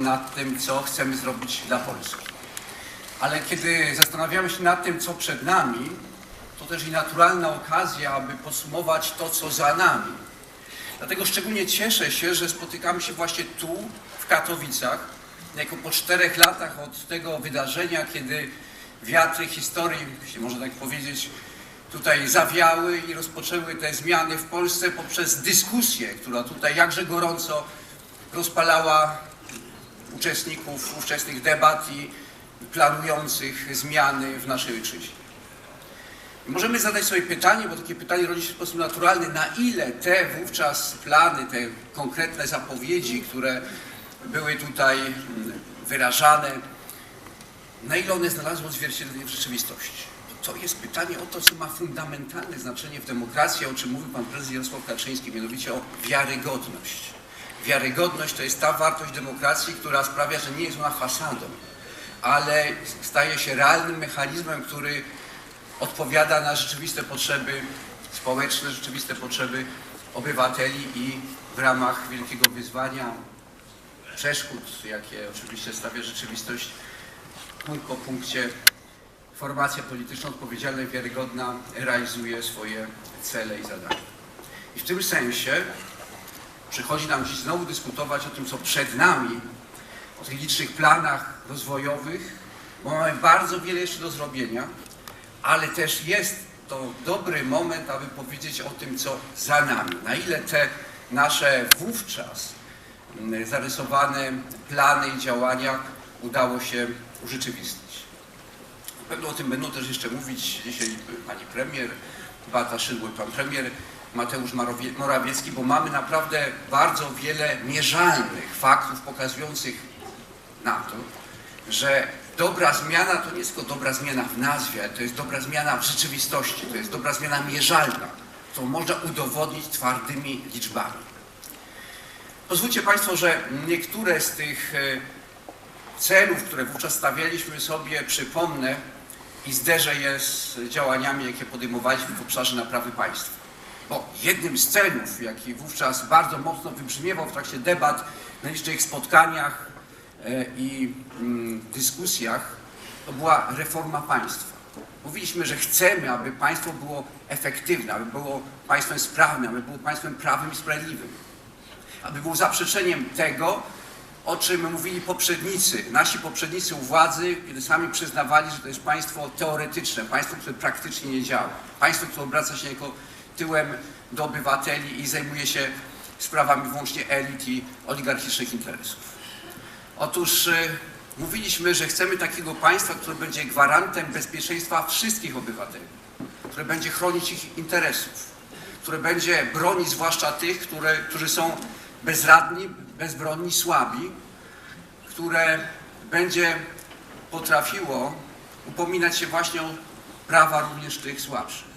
nad tym, co chcemy zrobić dla Polski. Ale kiedy zastanawiamy się nad tym, co przed nami, to też i naturalna okazja, aby podsumować to, co za nami. Dlatego szczególnie cieszę się, że spotykamy się właśnie tu, w Katowicach, jako po czterech latach od tego wydarzenia, kiedy wiatry historii, jeśli można tak powiedzieć, tutaj zawiały i rozpoczęły te zmiany w Polsce poprzez dyskusję, która tutaj jakże gorąco rozpalała uczestników ówczesnych debat i planujących zmiany w naszej ojczyźnie. Możemy zadać sobie pytanie, bo takie pytanie rodzi się w sposób naturalny, na ile te wówczas plany, te konkretne zapowiedzi, które były tutaj mm, wyrażane, na ile one znalazły odzwierciedlenie w rzeczywistości. To jest pytanie o to, co ma fundamentalne znaczenie w demokracji, o czym mówił pan prezes Jarosław Kaczyński, mianowicie o wiarygodność. Wiarygodność to jest ta wartość demokracji, która sprawia, że nie jest ona fasadą, ale staje się realnym mechanizmem, który odpowiada na rzeczywiste potrzeby społeczne, rzeczywiste potrzeby obywateli i w ramach wielkiego wyzwania, przeszkód, jakie oczywiście stawia rzeczywistość, punkt po punkcie formacja polityczna odpowiedzialna i wiarygodna realizuje swoje cele i zadania. I w tym sensie przychodzi nam dziś znowu dyskutować o tym, co przed nami, o tych licznych planach rozwojowych, bo mamy bardzo wiele jeszcze do zrobienia, ale też jest to dobry moment, aby powiedzieć o tym, co za nami. Na ile te nasze wówczas mm, zarysowane plany i działania udało się urzeczywistnić. Na pewno o tym będą też jeszcze mówić dzisiaj pani premier Beata Szydło i pan premier Mateusz Morawiecki, bo mamy naprawdę bardzo wiele mierzalnych faktów pokazujących na to, że dobra zmiana to nie tylko dobra zmiana w nazwie, to jest dobra zmiana w rzeczywistości, to jest dobra zmiana mierzalna, którą można udowodnić twardymi liczbami. Pozwólcie Państwo, że niektóre z tych e, celów, które wówczas stawialiśmy sobie, przypomnę i zderzę je z działaniami, jakie podejmowaliśmy w obszarze naprawy państwa. Bo jednym z celów, jaki wówczas bardzo mocno wybrzmiewał w trakcie debat na licznych spotkaniach e, i mm, dyskusjach, to była reforma państwa. Mówiliśmy, że chcemy, aby państwo było efektywne, aby było państwem sprawnym, aby było państwem prawym i sprawiedliwym aby był zaprzeczeniem tego, o czym mówili poprzednicy, nasi poprzednicy u władzy, kiedy sami przyznawali, że to jest państwo teoretyczne, państwo, które praktycznie nie działa, państwo, które obraca się jako tyłem do obywateli i zajmuje się sprawami wyłącznie elit i oligarchicznych interesów. Otóż e, mówiliśmy, że chcemy takiego państwa, które będzie gwarantem bezpieczeństwa wszystkich obywateli, które będzie chronić ich interesów, które będzie bronić zwłaszcza tych, które, którzy są bezradni, bezbronni, słabi, które będzie potrafiło upominać się właśnie o prawa również tych słabszych.